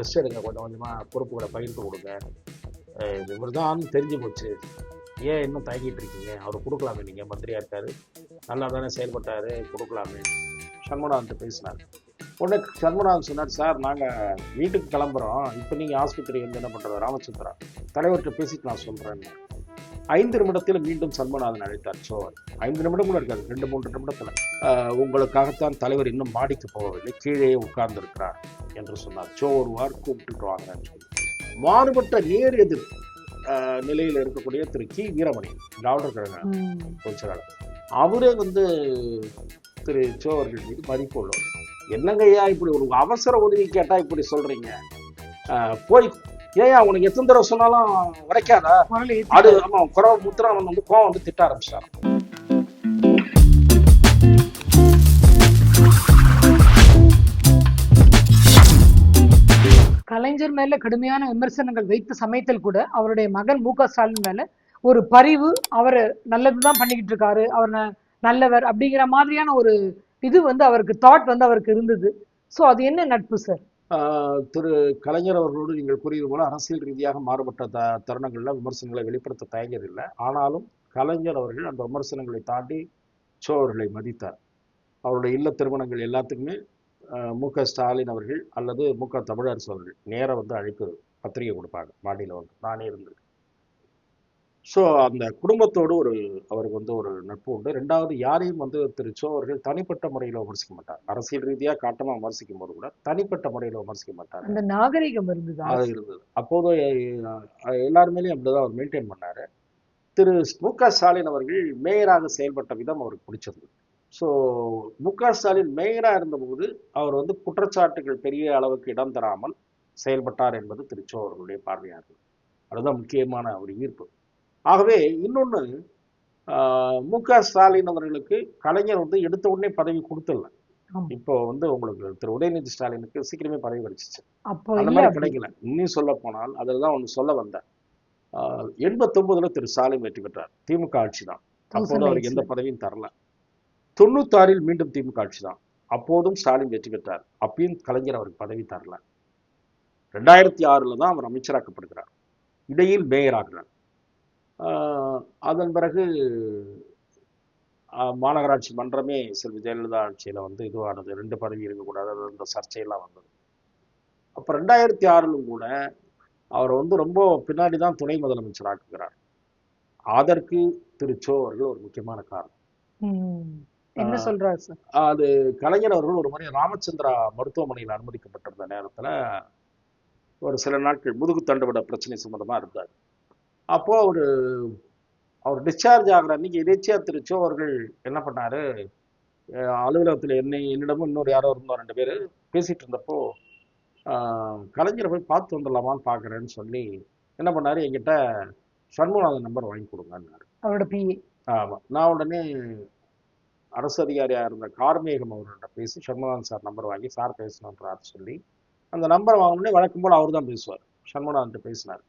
Rest எடுங்க கொஞ்சம் கொஞ்சமாக பொறுப்புகளை பகிர்ந்து கொடுங்க. இவர் தான் தெரிஞ்சு போச்சு. ஏன் இன்னும் தயங்கிட்டு இருக்கீங்க? அவர் கொடுக்கலாமே. நீங்கள் மந்திரியாக இருக்கார். நல்லா தானே செயல்பட்டார். கொடுக்கலாமே. சண்முகநாதன் பேசினார். உடனே சண்முகநாதன் சொன்னார் சார் நாங்கள் வீட்டுக்கு கிளம்புறோம். இப்போ நீங்கள் ஆஸ்பத்திரி வந்து என்ன பண்ணுறது ராமச்சந்திரா. தலைவர்கிட்ட பேசிட்டு நான் சொல்கிறேன் ஐந்து நிமிடத்தில் மீண்டும் சண்முகநாதன் அழைத்தார். சோழர் ஐந்து நிமிடம் கூட இருக்காது. ரெண்டு மூன்று நிமிடத்தில் உங்களுக்காகத்தான் தலைவர் இன்னும் மாடிக்கு போகவில்லை. கீழே உட்கார்ந்திருக்கிறார் என்று சொன்னார். சோ ஒருவார் கூப்பிட்டுட்டு வாங்கன்னு சொல்லி மாறுபட்ட நேர் எதிர் நிலையில் இருக்கக்கூடிய திரு கி. வீரமணி திராவிடர் கழக ம். பொதுச் செயலாளர் அவரே வந்து திரு சோ அவர்கள் மீது மதிப்பு உள்ளவர். என்னங்க ஐயா இப்படி ஒரு அவசர உதவி கேட்டா இப்படி சொல்றீங்க? ஆஹ், போய் ஏயா உனக்கு எத்தனை தடவை சொன்னாலும் உரைக்காதா? அது ஆமா குறவ முத்திரம் வந்து கோவம் வந்து திட்ட ஆரம்பிச்சார் கலைஞர் மேல கடுமையான விமர்சனங்கள் வைத்த சமயத்தில் கூட அவருடைய மகன் மு க ஸ்டாலின் மேல ஒரு பரிவு அவர் நல்லதுதான் பண்ணிக்கிட்டு இருக்காரு அவர் நல்லவர் அப்படிங்கிற மாதிரியான ஒரு இது வந்து அவருக்கு தாட் வந்து அவருக்கு இருந்தது. சோ அது என்ன நட்பு சார் திரு கலைஞர் அவர்களோடு நீங்கள் கூறியது போல அரசியல் ரீதியாக மாறுபட்ட த தருணங்களில் விமர்சனங்களை வெளிப்படுத்த தயங்கியதில்லை ஆனாலும் கலைஞர் அவர்கள் அந்த விமர்சனங்களை தாண்டி சோ அவர்களை மதித்தார். அவருடைய இல்ல திருமணங்கள் எல்லாத்துக்குமே மு க ஸ்டாலின் அவர்கள் அல்லது மு க தமிழரசு அவர்கள் நேராக வந்து அழைப்பு பத்திரிகை கொடுப்பாங்க மாடியில் வந்து. நானே இருந்திருக்கேன். ஸோ அந்த குடும்பத்தோடு ஒரு அவருக்கு வந்து ஒரு நட்பு உண்டு. ரெண்டாவது யாரையும் வந்து திரு சோ அவர்கள் தனிப்பட்ட முறையில் விமர்சிக்க மாட்டார். அரசியல் ரீதியாக காட்டமாக விமர்சிக்கும் போது கூட தனிப்பட்ட முறையில் விமர்சிக்க மாட்டார். அந்த நாகரிகம் இருந்ததா? அது இருந்தது. அப்போது அஹ், எல்லார் மேலேயும் அப்படிதான் அவர் மெயின்டைன் பண்ணாரு. திரு. மு. க. ஸ்டாலின் அவர்கள் மேயராக செயல்பட்ட விதம் அவருக்கு பிடிச்சது ஸோ மு. க. ஸ்டாலின் மேயராக இருந்தபோது அவர் வந்து குற்றச்சாட்டுகள் பெரிய அளவுக்கு இடம் தராமல் செயல்பட்டார் என்பது திரு சோ அவர்களுடைய பார்வையாக இருக்குது அதுதான் முக்கியமான ஒரு ஈர்ப்பு. ஆகவே இன்னொன்று மு க. ஸ்டாலின் அவர்களுக்கு கலைஞர் வந்து எடுத்த உடனே பதவி கொடுத்துடல. இப்போ வந்து உங்களுக்கு திரு. உதயநிதி ஸ்டாலினுக்கு சீக்கிரமே பதவி கிடைச்சிச்சு. அந்த மாதிரி. கிடைக்கல. இன்னும் சொல்ல போனால் அதில் தான் ஒன்று சொல்ல வந்தேன். எண்பத்தொன்பதுல திரு. ஸ்டாலின் வெற்றி பெற்றார். திமுக ஆட்சி தான். அப்போது அவருக்கு எந்த 2008 பதவியும் தரல. தொண்ணூத்தாறில் மீண்டும் திமுக ஆட்சி தான். அப்போதும் ஸ்டாலின் வெற்றி பெற்றார். அப்பயும் கலைஞர் அவருக்கு பதவி தரல. ரெண்டாயிரத்தி ஆறுல தான் அவர் அமைச்சராக்கப்படுகிறார். இடையில் மேயர் ஆகிறார் அதன் பிறகு மாநகராட்சி மன்றமே செல்வி ஜெயலலிதா ஆட்சியில வந்து இதுவானது. ரெண்டு பதவி இருக்கக்கூடாது அது அந்த சர்ச்சையெல்லாம் வந்தது. அப்போ ரெண்டாயிரத்தி ஆறிலும் கூட அவர் வந்து ரொம்ப பின்னாடி தான் துணை முதலமைச்சர் ஆக்குகிறார். அதற்கு திரு சோ அவர்கள் ஒரு முக்கியமான காரணம். என்ன சொல்றாரு சார்? அது கலைஞர் அவர்கள் ஒரு முறை ராமச்சந்திரா மருத்துவமனையில் அனுமதிக்கப்பட்டிருந்த நேரத்துல ஒரு சில நாட்கள் முதுகு தண்டுவிட பிரச்சனை சம்பந்தமா இருந்தார். அப்போ அவரு அவர் டிஸ்சார்ஜ் ஆகிற அன்னைக்கு எதேச்சியா திரு சோ அவர்கள் என்ன பண்ணாரு? அலுவலகத்துல என்னை என்னிடமும் இன்னொரு யாரோ இருந்தோம் ரெண்டு பேர் பேசிட்டு இருந்தப்போ கலைஞரை போய் பார்த்து வந்துடலாமான்னு பார்க்குறேன்னு சொல்லி என்ன பண்ணாரு? என்கிட்ட சண்முகநாதன் நம்பர் வாங்கி கொடுங்கன்னாரு. அவரோட பிஏ ஆமா. நான் உடனே அரசு அதிகாரியா இருந்த கார்மேகம் அவர்கிட்ட பேசி சண்முகநாதன் சார் நம்பர் வாங்கி சார் பேசணுன்றாரு சொல்லி அந்த நம்பர் வாங்கினோடனே வழக்கம் போல் அவர் தான் பேசுவார். சண்முகநாதன்ட்ட பேசினார்.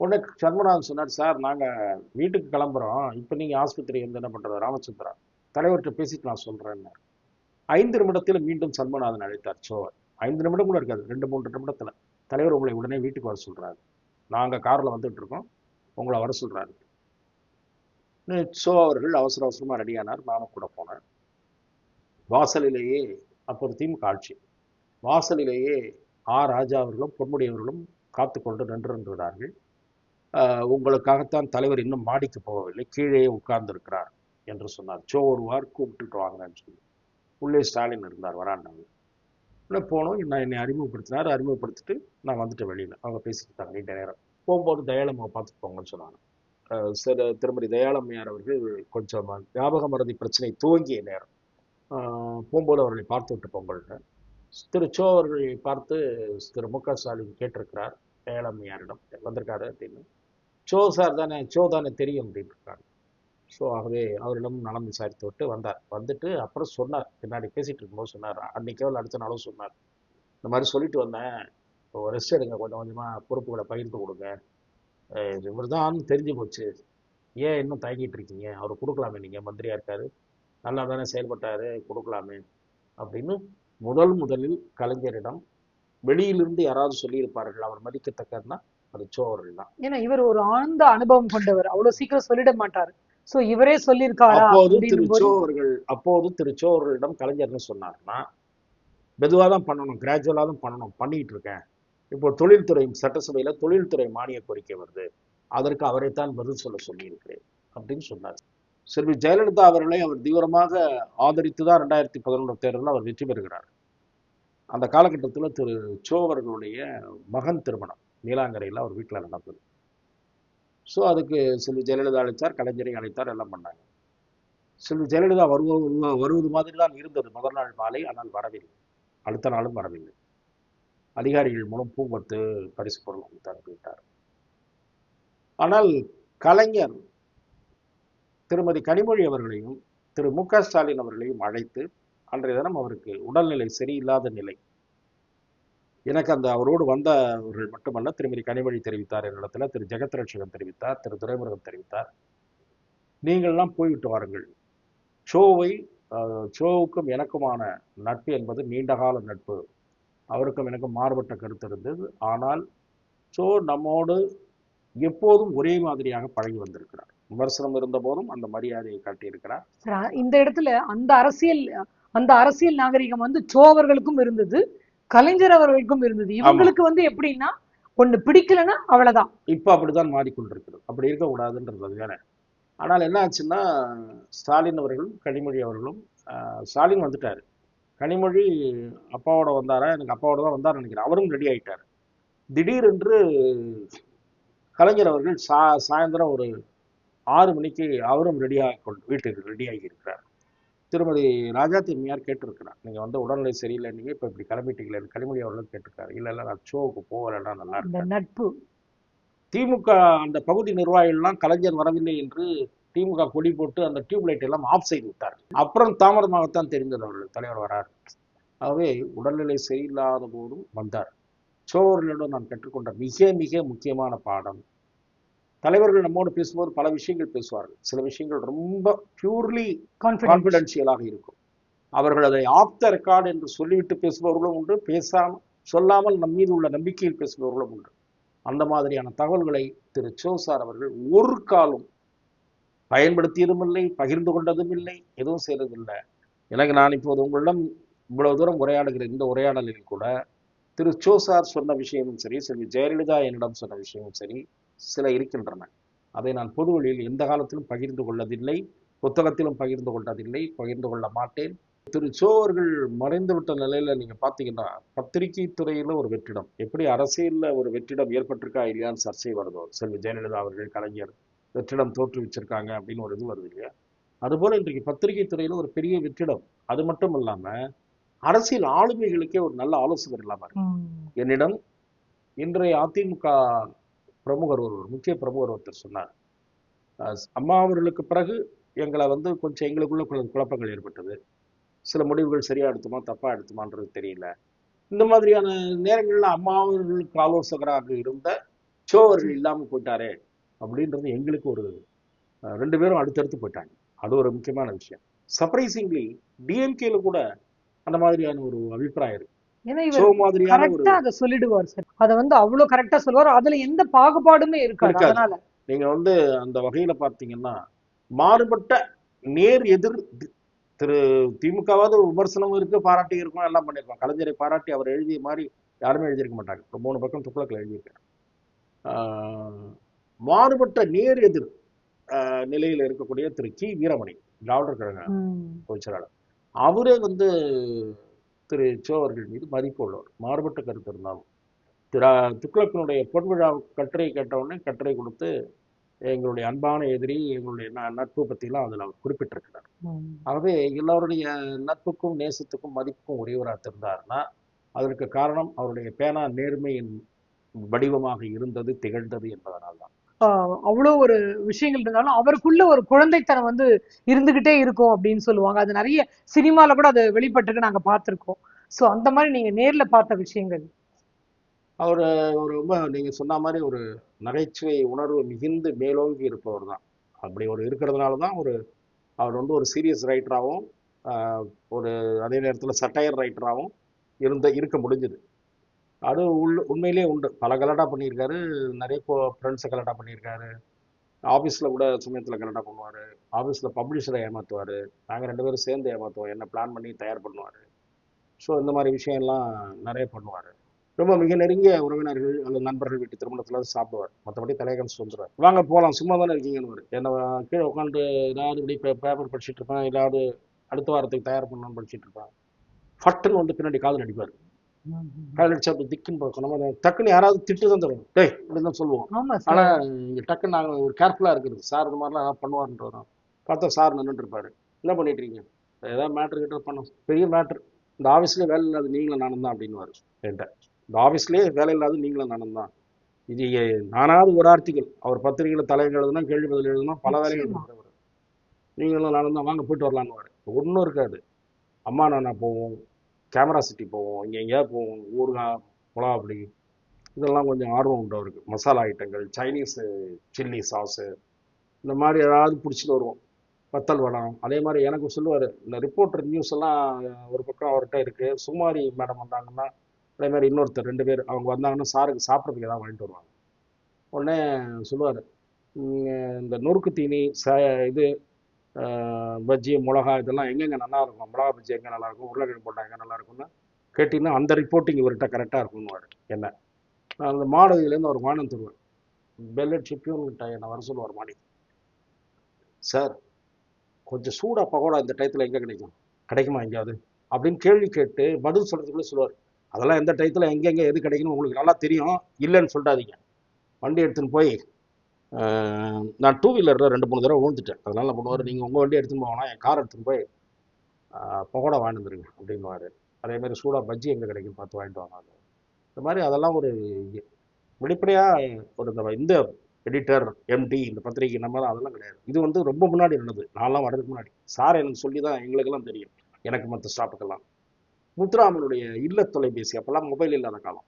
உடனே சண்முகநாதன் சொன்னார் சார் நாங்கள் வீட்டுக்கு கிளம்புறோம். இப்போ நீங்கள் ஆஸ்பத்திரி வந்து என்ன பண்ணுறது ராமச்சந்திரா தலைவர்கிட்ட பேசிட்டு நான் சொல்கிறேன்னு ஐந்து நிமிடத்தில் மீண்டும் சண்முகநாதன் அழைத்தார். சோவர் ஐந்து நிமிடம் கூட இருக்காது. ரெண்டு மூன்று நிமிடத்தில் தலைவர் உங்களை உடனே வீட்டுக்கு வர சொல்கிறாரு நாங்கள் காரில் வந்துட்டு இருக்கோம். உங்களை வர சொல்கிறாரு சோ அவர்கள் அவசர அவசரமாக ரெடியானார் நானும் கூட போனேன். வாசலிலேயே அப்போது திமுக ஆட்சி வாசலிலேயே ஆ ராஜா அவர்களும் பொன்முடியவர்களும் காத்து கொண்டு நின்றிருந்தார்கள் உங்களுக்காகத்தான் தலைவர் இன்னும் மாடிக்கு போகவில்லை கீழே உட்கார்ந்திருக்கிறார் என்று சொன்னார். சோ ஒருவார் கூப்பிட்டுட்டு வாங்கன்னு சொல்லி. உள்ளே ஸ்டாலின் இருந்தார் வராண்டாவில் உள்ளே போனோம் நான் என்னை அறிமுகப்படுத்தினார். அறிமுகப்படுத்திட்டு நான் வந்துட்டேன் வெளியில். அவங்க பேசிட்டு இருந்தாங்க நீண்ட நேரம். போகும்போது தயாளம்மா பார்த்துட்டு போங்கன்னு சொன்னாங்க. அஹ் சில திருமதி தயாளம்மையார் அவர்கள் கொஞ்சம் ஞாபக மறதி பிரச்சனை துவங்கிய நேரம். போகும்போது அவர்களை பார்த்து விட்டு பொங்கல்னு திரு சோ அவர்களை பார்த்து திரு மு க ஸ்டாலின் கேட்டிருக்கிறார். தயாளம்மையாரிடம் வந்திருக்காரு அப்படின்னு. சோ சார் தானே சோ தானே தெரியும் அப்படின்னு இருக்காங்க. ஸோ ஆகவே அவரிடம் நலம் விசாரித்து விட்டு வந்தார். வந்துட்டு அப்புறம் சொன்னார். பின்னாடி பேசிட்டு இருக்கும்போது சொன்னார். அன்றைக்கோ இல்லை அடுத்த நாளும் சொன்னார். இந்த மாதிரி சொல்லிட்டு வந்தேன். இப்போ ரெஸ்ட் எடுங்க. கொஞ்சம் கொஞ்சமாக பொறுப்புகளை பகிர்ந்து கொடுங்க. இவர் தான் தெரிஞ்சு போச்சு. ஏன் இன்னும் தயங்கிட்டு இருக்கீங்க? அவர் கொடுக்கலாமே. நீங்கள் மந்திரியாக இருக்கார். நல்லா தானே செயல்பட்டாரு. கொடுக்கலாமே. அப்படின்னு முதல் முதலில் கலைஞரிடம் வெளியிலிருந்து யாராவது சொல்லியிருப்பார்கள். அவர் மதிக்கத்தக்கதுன்னா அது சோ அவர்கள் தான். ஏன்னா இவர் ஒரு ஆழ்ந்த அனுபவம் கொண்டவர். அவ்வளவு சீக்கிரம் சொல்லிட மாட்டாரு. சோ இவரே சொல்லியிருக்காரா அப்போது திரு அப்படின்னும் போது சோ அவர்கள் அப்போது திரு சோ அவர்களிடம் கலைஞர் என்ன சொன்னார்னா மெதுவாக தான் பண்ணணும் கிராஜுவலாக தான் பண்ணணும் பண்ணிட்டு இருக்கேன். இப்போ தொழில்துறை சட்டசபையில தொழில்துறை மானிய கோரிக்கை வருது. அதற்கு அவரைத்தான் பதில் சொல்ல சொல்லியிருக்கிறேன் அப்படின்னு சொன்னார். செல்வி ஜெயலலிதா அவர்களை அவர் தீவிரமாக ஆதரித்து தான் ரெண்டாயிரத்தி பதினொன்று தேர்தலில் அவர் வெற்றி பெறுகிறார். அந்த காலகட்டத்தில் திரு சோ அவர்களுடைய மகன் திருமணம். நீலாங்கரையில் அவர் வீட்டில் நடந்தது. ஸோ அதுக்கு செல்வி ஜெயலலிதா அழைத்தார் கலைஞரை அழைத்தார் எல்லாம் பண்ணாங்க. செல்வி ஜெயலலிதா வருவது வருவது மாதிரி தான் இருந்தது. முதல் நாள் மாலை ஆனால் வரவில்லை. அடுத்த நாளும் வரவில்லை. அதிகாரிகள் மூலம் பூம்பத்து பரிசு பொருள் கொடுத்து அனுப்பிவிட்டார் ஆனால் கலைஞர் திருமதி கனிமொழி அவர்களையும் திரு மு க ஸ்டாலின் அவர்களையும் அழைத்து அன்றைய தினம் அவருக்கு உடல்நிலை சரியில்லாத நிலை. எனக்கு அந்த அவரோடு வந்தவர்கள் மட்டுமல்ல திருமதி கனிமொழி தெரிவித்தார் என்னிடத்தில் திரு ஜெகத் ரட்சகன் தெரிவித்தார் திரு துரைமுருகன் தெரிவித்தார். நீங்கள்லாம் போய்விட்டு வாருங்கள். ஷோவை ஷோவுக்கும் எனக்குமான நட்பு என்பது நீண்டகால நட்பு. அவருக்கும் எனக்கும் மாறுபட்ட கருத்து இருந்தது. ஆனால் ஷோ நம்மோடு எப்போதும் ஒரே மாதிரியாக பழகி வந்திருக்கிறார். விமர்சனம் இருந்த போதும் அந்த மரியாதையை காட்டியிருக்கிறார். இந்த இடத்துல அந்த அரசியல் அந்த அரசியல் நாகரிகம் வந்து சோ அவர்களுக்கும் இருந்தது. கலைஞர் அவர்களுக்கும் இருந்தது. இவங்களுக்கு வந்து எப்படின்னா ஒண்ணு பிடிக்கலன்னா அவ்வளவுதான். இப்போ அப்படித்தான் மாறிக்கொண்டிருக்கிறது. அப்படி இருக்கக்கூடாதுன்றது வேற ஆனால் என்ன ஆச்சுன்னா ஸ்டாலின் அவர்களும் கனிமொழி அவர்களும் ஸ்டாலின் வந்துட்டார். கனிமொழி அப்பாவோட வந்தாரா? எனக்கு அப்பாவோட தான் வந்தார் நினைக்கிறேன். அவரும் ரெடி ஆயிட்டார். திடீரென்று கலைஞர் அவர்கள் சா சாயந்தரம் ஒரு ஆறு மணிக்கு அவரும் ரெடியாக கொண்டு வீட்டுக்கு ரெடியாகி இருக்கிறார் திருமதி ராஜா திரும்பியார் கேட்டிருக்கிறார். நீங்கள் வந்து உடல்நிலை சரியில்லை நீங்கள் இப்போ இப்படி கிளம்பிட்டீங்களே கனிமொழி அவர்களும் கேட்டிருக்காரு இல்லை இல்லை நான் ஷோவுக்கு போகலைன்னா நல்லா இருக்கும் நட்பு. திமுக அந்த பகுதி நிர்வாகிகள்லாம் கலைஞர் வரவில்லை என்று திமுக கொடி போட்டு அந்த டியூப் லைட் எல்லாம் ஆஃப் செய்து விட்டார் அப்புறம் தாமதமாகத்தான் தெரிந்தது அவர்கள் தலைவர் வரார். ஆகவே உடல்நிலை சரியில்லாத போதும் வந்தார். சோழர்களிடம் நான் கற்றுக்கொண்ட மிக மிக முக்கியமான பாடம் தலைவர்கள் நம்மோடு பேசும்போது பல விஷயங்கள் பேசுவார்கள். சில விஷயங்கள் ரொம்ப பியூர்லி கான்பிடன்ஸ் கான்பிடென்ஷியலாக இருக்கும். அவர்கள் அதை ஆஃப் த ரெக்கார்டு என்று சொல்லிவிட்டு பேசுபவர்களும் உண்டு. பேசாமல் சொல்லாமல் நம் மீது உள்ள நம்பிக்கையில் பேசுபவர்களும் உண்டு. அந்த மாதிரியான தகவல்களை திரு சோ சார் அவர்கள் ஒரு காலம் பயன்படுத்தியதும் இல்லை பகிர்ந்து கொண்டதும் இல்லை எதுவும் செய்ததில்லை. எனக்கு நான் இப்போது உங்களிடம் இவ்வளவு தூரம் உரையாடுகிற இந்த உரையாடலில் கூட திரு சோ சார் சொன்ன விஷயமும் சரி செல்வி ஜெயலலிதா என்னிடம் சொன்ன விஷயமும் சரி சில இருக்கின்றன. அதை நான் பொது வழியில் எந்த காலத்திலும் பகிர்ந்து கொள்ளதில்லை. புத்தகத்திலும் பகிர்ந்து கொண்டதில்லை. பகிர்ந்து கொள்ள மாட்டேன். திரு சோ அவர்கள் மறைந்து விட்ட நிலையில நீங்க பாத்தீங்கன்னா பத்திரிகை துறையில ஒரு வெற்றிடம். எப்படி அரசியல்ல ஒரு வெற்றிடம் ஏற்பட்டிருக்கா இல்லையான்னு சர்ச்சை வருதோ. செல்வி ஜெயலலிதா அவர்கள் கலைஞர் வெற்றிடம் தோற்றுவிச்சிருக்காங்க அப்படின்னு ஒரு இது வருது இல்லையா? அதுபோல இன்றைக்கு பத்திரிகை துறையில ஒரு பெரிய வெற்றிடம். அது மட்டும் இல்லாம அரசியல் ஆளுமைகளுக்கே ஒரு நல்ல ஆலோசகர் இல்லாம இருக்கு. என்னிடம் இன்றைய அதிமுக பிரமுகர் ஒருவர் முக்கிய பிரமுகர் ஒருத்தர் சொன்னார். அம்மா அவர்களுக்கு பிறகு எங்களை வந்து கொஞ்சம் எங்களுக்குள்ள குழ- குழப்பங்கள் ஏற்பட்டது. சில முடிவுகள் சரியா எடுத்துமா தப்பா எடுத்துமான்றது தெரியல. இந்த மாதிரியான நேரங்களில் அம்மா அவர்களுக்கு ஆலோசகராக இருந்த சோ அவர்கள் இல்லாமல் போயிட்டாரே அப்படின்றது எங்களுக்கு ஒரு ரெண்டு பேரும் அடுத்தடுத்து போயிட்டாங்க. அது ஒரு முக்கியமான விஷயம். சர்ப்ரைசிங்லி டிஎம்கேல கூட அந்த மாதிரியான ஒரு அபிப்பிராயம் இருக்கு. ஏன்னா இவர் கரெக்டா அதை சொல்லிடுவார் சார். அத வந்து அவ்வளவு கரெக்டா சொல்லுவார். அதுல எந்த பாகுபாடுமே இருக்காது. அதனால. நீங்க வந்து அந்த வகையில பார்த்தீங்கன்னா மாறுபட்ட நேர் எதிர் திரு திமுகவாவது ஒரு விமர்சனமும் இருக்கு பாராட்டி இருக்கும் எல்லாம் பண்ணியிருக்கோம் கலைஞரை பாராட்டி அவர் எழுதிய மாதிரி யாருமே எழுதியிருக்க மாட்டாங்க. ஒரு மூணு பக்கம் துக்ளக்கில் எழுதியிருக்காரு. ஆஹ் மாறுபட்ட நேர் எதிர் நிலையில இருக்கக்கூடிய திரு கி. வீரமணி திராவிடர் கழக ம். பொதுச் செயலாளர் அவரே வந்து திரு சோ அவர்கள் மீது மதிப்பு உள்ளவர். மாறுபட்ட கருத்து இருந்தாலும். திரு துக்ளக்கினுடைய பொன் விழா கட்டுரை கேட்டவுடனே கட்டுரை கொடுத்து எங்களுடைய அன்பான எதிரி எங்களுடைய ந- நட்பு பற்றிலாம் அதில் அவர் குறிப்பிட்டிருக்கிறார். ஆகவே எல்லோருடைய நட்புக்கும் நேசத்துக்கும் மதிப்புக்கும் உரியவராக இருந்தார்னா அதற்கு காரணம் அவருடைய பேனா நேர்மையின் வடிவமாக இருந்தது திகழ்ந்தது என்பதனால்தான். அவ்வளோ ஒரு விஷயங்கள் இருந்தாலும் அவருக்குள்ள ஒரு குழந்தைத்தனம் வந்து இருந்துகிட்டே இருக்கும் அப்படின்னு சொல்லுவாங்க. அது நிறைய சினிமால கூட அது வெளிப்பட்டிருக்கு நாங்க பார்த்திருக்கோம். ஸோ அந்த மாதிரி நீங்க நேர்ல பார்த்த விஷயங்கள்? அவர் ஒரு ரொம்ப நீங்க சொன்ன மாதிரி ஒரு நகைச்சுவை உணர்வு மிகுந்து மேலோங்கி இருப்பவர் தான். அப்படி ஒரு இருக்கிறதுனால தான் ஒரு அவர் வந்து ஒரு சீரியஸ் ரைட்டராகவும் ஒரு அதே நேரத்தில் சட்டையர் ரைட்டராகவும் இருந்த இருக்க முடிஞ்சது. அது உள்ள உண்மையிலேயே உண்டு. பல கலாட்டா பண்ணியிருக்காரு. நிறைய ஃப்ரெண்ட்ஸை கலாட்டா பண்ணியிருக்காரு. ஆஃபீஸில் கூட சமயத்தில் கலாட்டா பண்ணுவார். ஆஃபீஸில் பப்ளிஷரை ஏமாற்றுவார் நாங்கள் ரெண்டு பேரும் சேர்ந்து ஏமாற்றுவோம் என்ன பிளான் பண்ணி தயார் பண்ணுவார். ஸோ இந்த மாதிரி விஷயம்லாம் நிறைய பண்ணுவார். ரொம்ப மிக நெருங்கிய உறவினர்கள் அல்லது நண்பர்கள் வீட்டு திருமணத்தில் சாப்பிடுவார். மற்றபடி தலையகம்ஸ் வந்துடுவார் வாங்க போகலாம் சும்மா தானே இருக்கீங்கன்னு என்ன கீழே உட்காந்து ஏதாவது இப்படி பேப்பர் படிச்சுட்டு இருப்பேன். ஏதாவது அடுத்த வாரத்துக்கு தயார் பண்ணணும்னு படிச்சுட்டு இருப்பேன். ஃபட்டுன்னு வந்து பின்னாடி காதல் அடிப்பார். திக்குன்னு பார்க்கும் நம்ம டக்குன்னு யாராவது திட்டு தான் தருவோம் டேய் இப்படின்னு தான் சொல்லுவோம். ஆமா ஆனா சார் இங்க டக்குன்னு நாங்க ஒரு கேர்ஃபுல்லா இருக்கிறது. சார் இது மாதிரிலாம் ஏதாவது பண்ணுவாருன்ட்டு வரோம் பார்த்தா சார் நின்றுட்டு இருப்பாரு. என்ன பண்ணிட்டு இருக்கீங்க? ஏதாவது மேட்ரு கிட்ட பண்ணோம் பெரிய மேட்ரு இந்த ஆஃபீஸ்லேயே வேலை இல்லாத நீங்களும் நானும் தான் அப்படின்னுவாரு. என்கிட்ட. இந்த ஆஃபீஸ்லேயே வேலை இல்லாத நீங்களும் நானும் தான். இது நானாவது ஒரு ஆர்டிக்கல். அவர் பத்திரிகையில் தலைவர் எழுதுனா கேள்வி பதில் எழுதுனா பல வேலைகள். இருக்கிறவர் நீங்களும் நானும் தான். வாங்க போயிட்டு வரலான்னு ஒன்றும் இருக்காது. அம்மா நானா போவோம். கேமரா சிட்டி போவோம். இங்கே எங்கேயாவது போவோம். ஊறுகாய் மிளகாப்பொடி இதெல்லாம் கொஞ்சம் ஆர்வம் உண்டு அவருக்கு மசாலா ஐட்டங்கள் சைனீஸு சில்லி சாஸு இந்த மாதிரி ஏதாவது பிடிச்சிட்டு வருவோம். வத்தல் வடம் அதே மாதிரி எனக்கு சொல்லுவார் இந்த ரிப்போர்ட்டர் நியூஸ் எல்லாம் ஒரு பக்கம் அவர்கிட்ட இருக்குது சுமாரி மேடம் வந்தாங்கன்னா அதே மாதிரி இன்னொருத்தர் ரெண்டு பேர் அவங்க வந்தாங்கன்னா சாருக்கு சாப்பிட்றதுக்கு ஏதாவது வாங்கிட்டு வருவாங்க. உடனே சொல்லுவார் இந்த நொறுக்கு தீனி ச இது பஜ்ஜி மிளகா இதெல்லாம் எங்கெங்கே நல்லாயிருக்கும்? மிளகா பஜ்ஜி எங்கே நல்லா இருக்கும் உருளைக்கிழங்கு போட்டா எங்கே நல்லாயிருக்கும்னு கேட்டிங்கன்னா அந்த ரிப்போர்ட்டிங் இவர்கிட்ட கரெக்டாக இருக்கும்னுவார். என்ன? நான் அந்த மாடுதிலேருந்து ஒரு வானம் தருவேன் பெல்லட் சிப்பியும் என்னை வர சொல்லுவார் மாடி சார் கொஞ்சம் சூடாக பகோடா இந்த டயத்தில் எங்கே கிடைக்கும்? கிடைக்குமா எங்கேயாவது? அப்படின்னு கேள்வி கேட்டு பதில் சொல்கிறதுக்குள்ளே சொல்லுவார். அதெல்லாம் எந்த டயத்தில் எங்கெங்கே எது கிடைக்கணும் உங்களுக்கு நல்லா தெரியும். இல்லைன்னு சொல்லிட்டாதீங்க வண்டி எடுத்துன்னு போய் நான் டூ வீலரில் ரெண்டு மூணு தடவை விழுந்துட்டேன் அதனால் நான் பண்ணுவார் நீங்கள் உங்கள் வண்டியை எடுத்துன்னு போகணும் என் கார் எடுத்துன்னு போய் பகோடா வாங்கிட்டு வந்துருங்க அப்படின்னுவார். அதே மாதிரி பஜ்ஜி எங்கே கிடைக்கும் பார்த்து வாங்கிட்டு வாங்க. இந்த மாதிரி அதெல்லாம் ஒரு வெளிப்படையாக ஒரு இந்த இந்த எடிட்டர் எம்டி இந்த பத்திரிகை நம்ம அதெல்லாம் கிடையாது. இது வந்து ரொம்ப முன்னாடி நடந்தது. நான்லாம் வர்றதுக்கு முன்னாடி. சார் எனக்கு சொல்லி தான் எங்களுக்கெல்லாம் தெரியும். எனக்கு மற்ற ஸ்டாஃபுக்கெல்லாம். முத்துராமனுடைய இல்ல தொலைபேசி அப்போல்லாம் மொபைல் இல்லாத காலம்.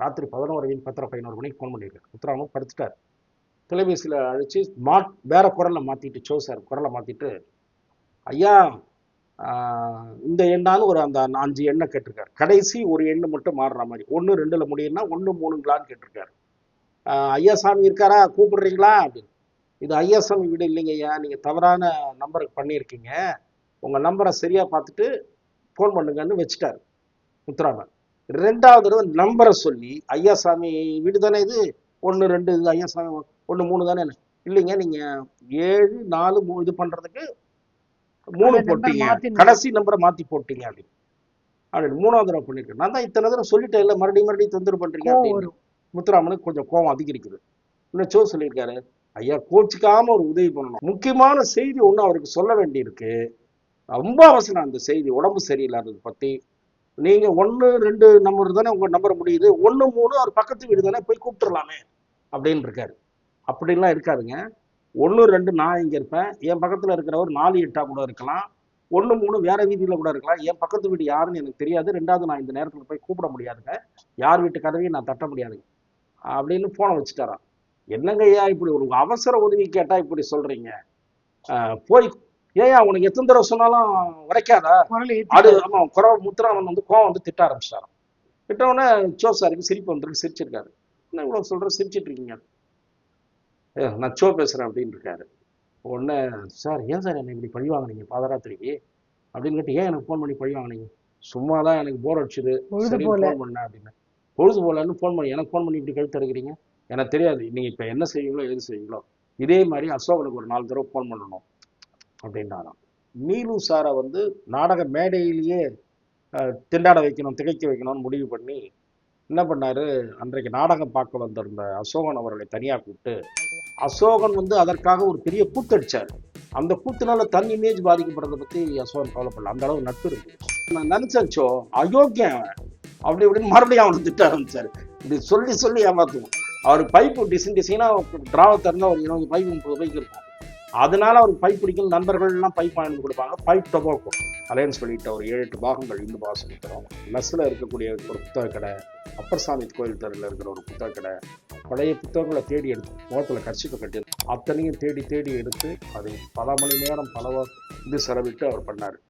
ராத்திரி பதினோரு பத்தரை பதினோரு மணிக்கு ஃபோன் பண்ணியிருக்காரு முத்துராமன் படுத்துட்டார். தொலைபேசியில் அழைச்சி மா வேற குரலை மாற்றிட்டு சோ சார் குரலை மாற்றிட்டு ஐயா இந்த எண்ணாலும் ஒரு அந்த அஞ்சு எண்ணை கேட்டிருக்காரு. கடைசி ஒரு எண்ணு மட்டும் மாறுற மாதிரி. ஒன்று ரெண்டில் முடியும்னா ஒன்று மூணுங்களான்னு கேட்டிருக்காரு. ஐயா சாமி இருக்காரா? கூப்பிடுறீங்களா? அப்படின்னு. இது ஐயா சாமி வீடு இல்லைங்க ஐயா. நீங்கள் தவறான நம்பருக்கு பண்ணியிருக்கீங்க. உங்கள் நம்பரை சரியாக பார்த்துட்டு ஃபோன் பண்ணுங்கன்னு வச்சுட்டாரு. முத்துராமன். ரெண்டாவது தடவை நம்பரை சொல்லி ஐயா சாமி வீடு தானே இது? ஒன்று ரெண்டு இது ஐயா சாமி ஒன்று மூணு தானே? இல்லைங்க நீங்கள் ஏழு நாலு மூ இது பண்ணுறதுக்கு மூணு போட்டீங்க. மாத்தி கடைசி நம்பரை மாற்றி போட்டீங்க அப்படின்னு. அப்படின்னு மூணாவது தடவை பண்ணியிருக்கேன் நான் தான் இத்தனை தடவை சொல்லிட்டேன் இல்லை மறுபடியும் மறுபடியும் தொந்தரவு பண்ணுறீங்க கோவம் அப்படின்னு. முத்துராமனுக்கு கொஞ்சம் கோவம் அதிகரிக்குது. இன்னும் சோ சொல்லியிருக்காரு. ஐயா கோச்சிக்காம ஒரு உதவி பண்ணணும். முக்கியமான செய்தி ஒன்று அவருக்கு சொல்ல வேண்டியிருக்கு. ரொம்ப அவசரம் அந்த செய்தி. உடம்பு சரியில்லாதது பற்றி நீங்கள் ஒன்று ரெண்டு நம்பர் தானே உங்கள் நம்பர் முடியுது. ஒன்று மூணு அவர் பக்கத்து வீடு தானே போய் கூப்பிட்டுறலாமே அப்படின்னு இருக்காரு. அப்படிலாம் இருக்காதுங்க. ஒன்று ரெண்டு நான் இங்கே இருப்பேன். என் பக்கத்தில் இருக்கிறவர் நாலு எட்டா கூட இருக்கலாம். ஒன்று மூணு வேற வீதியில் கூட இருக்கலாம். என் பக்கத்து வீடு யாருன்னு எனக்கு தெரியாது. ரெண்டாவது நான் இந்த நேரத்தில் போய் கூப்பிட முடியாதுங்க. யார் வீட்டு கதவையும் நான் தட்ட முடியாதுங்க. அப்படின்னு ஃபோனை வச்சுட்டாராம். என்னங்க ஐயா இப்படி ஒரு அவசர உதவி கேட்டால் இப்படி சொல்கிறீங்க போய் ஏயா உனக்கு எத்தனை தடவை சொன்னாலும் உரைக்காதா? அது ஏத்தி ஆமா குறவ முத்துராமன் வந்து கோவம் வந்து திட்ட ஆரம்பிச்சிட்டாராம். திட்டவுடனே சோ சாருக்கு சிரிப்பு வந்துருக்கு சிரிச்சிருக்காரு. என்ன இவ்வளவு சொல்ற சிரிச்சிட்டு இருக்கீங்க? "ஏ, நான் சோ பேசுறேன் அப்படின்னு இருக்காரு. உடனே சார் ஏன் சார் என்னை இப்படி பழி வாங்குனீங்க? பாதராத்திரிக்கு? அப்படின்னு கேட்டு ஏன் எனக்கு ஃபோன் பண்ணி பழி வாங்குனீங்க? சும்மா தான் எனக்கு போர் அடிச்சுது. சரி. ஃபோன் பண்ணேன் அப்படின்னு. பொழுது போலன்னு ஃபோன் பண்ணி எனக்கு ஃபோன் பண்ணி இப்படி கழுத்து எடுக்கிறீங்க எனக்கு தெரியாது. நீங்க இப்ப என்ன செய்வீங்களோ எது செய்வீங்களோ. இதே மாதிரி அசோகனுக்கு ஒரு நாலு தடவை ஃபோன் பண்ணணும். அப்படின்னாராம் நீலு சாரை வந்து நாடக மேடையிலேயே திண்டாட வைக்கணும் திகைக்க வைக்கணும்னு முடிவு பண்ணி என்ன பண்ணாரு? அன்றைக்கு நாடகம் பார்க்க வந்திருந்த அசோகன் அவர்களை தனியா கூப்பிட்டு அசோகன் வந்து அதற்காக ஒரு பெரிய கூத்தடிச்சார் அந்த கூத்துனால தன் இமேஜ் பாதிக்கப்படுறதை பற்றி அசோகன் கவலைப்படல. அந்த அளவு நட்பு இருக்கு. நான் நினைச்சேன் சோ அயோக்கியம் அப்படி இப்படின்னு மறுபடியும் அவனை திட்ட ஆரம்பிச்சார். இப்படி சொல்லி சொல்லி ஏமாத்துவோம் அவர் பைப்பு டிசைன் டிசைனாக டிராவை திறந்தால் ஒரு இருபது பைப் முப்பது பைக் இருக்கும். அதனால அவர் பைப் பிடிக்கும் நண்பர்கள்லாம் பைப் வாங்கி கொடுப்பாங்க. பைப் டொபாக்கோ அலையன்ஸ் வெளியிட்ட ஒரு ஏழு எட்டு பாகங்கள் இந்து பாகம் மெஸ்ஸில் இருக்கக்கூடிய ஒரு புத்தக கடை அப்பர் சாமி கோயில் தெருவில் இருக்கிற ஒரு புத்தக கடை. பழைய புத்தகங்களை தேடி எடுத்து முகத்தில் கட்சிப்பு கட்டி அத்தனையும் தேடி தேடி எடுத்து அதை பல மணி நேரம் பல இது செலவிட்டு அவர் பண்ணார்.